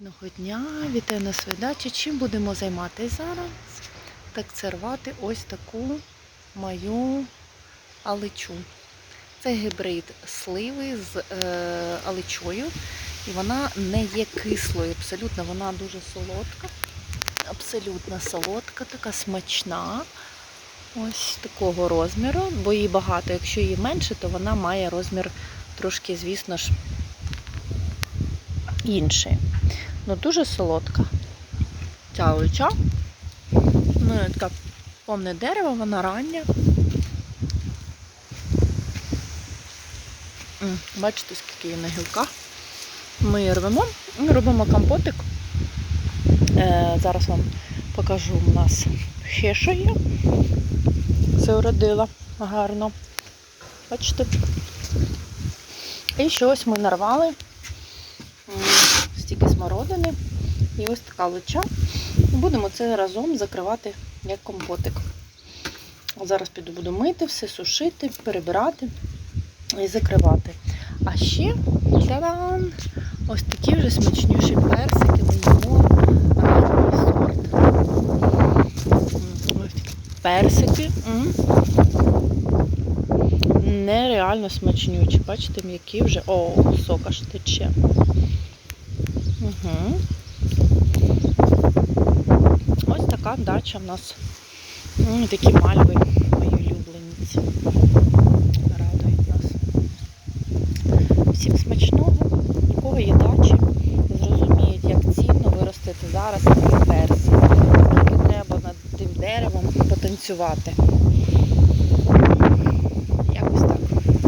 Гарного дня, вітаю на своїй дачі. Чим будемо займатися зараз? Так це рвати ось таку мою аличу. Це гібрид сливи з е, аличою. І вона не є кислою, абсолютно, вона дуже солодка. Абсолютно солодка, така смачна. Ось такого розміру, бо її багато. Якщо її менше, то вона має розмір трошки, звісно ж, інший. Ну дуже солодка. Ця олича. Ну, така повне дерево, вона рання. Бачите, скільки її на гілках. Ми її рвемо і робимо компотик. Е, зараз вам покажу у нас ще що є. Це уродила гарно. Бачите? І ще ось ми нарвали стільки смородини і ось така лича. Будемо це разом закривати як компотик. Зараз піду буду мити, все сушити, перебирати і закривати. А ще та-дам! ось такі вже смачніші персики. Ось такі персики. Нереально смачнючі. Бачите, м'які вже. О, сок аж тече. Угу. Ось така дача в нас. Такі мальви, мої улюблениці. Радують нас. Всім смачного. У кого є дачі, зрозуміють, як цінно виростити зараз. Скільки треба над тим деревом потанцювати.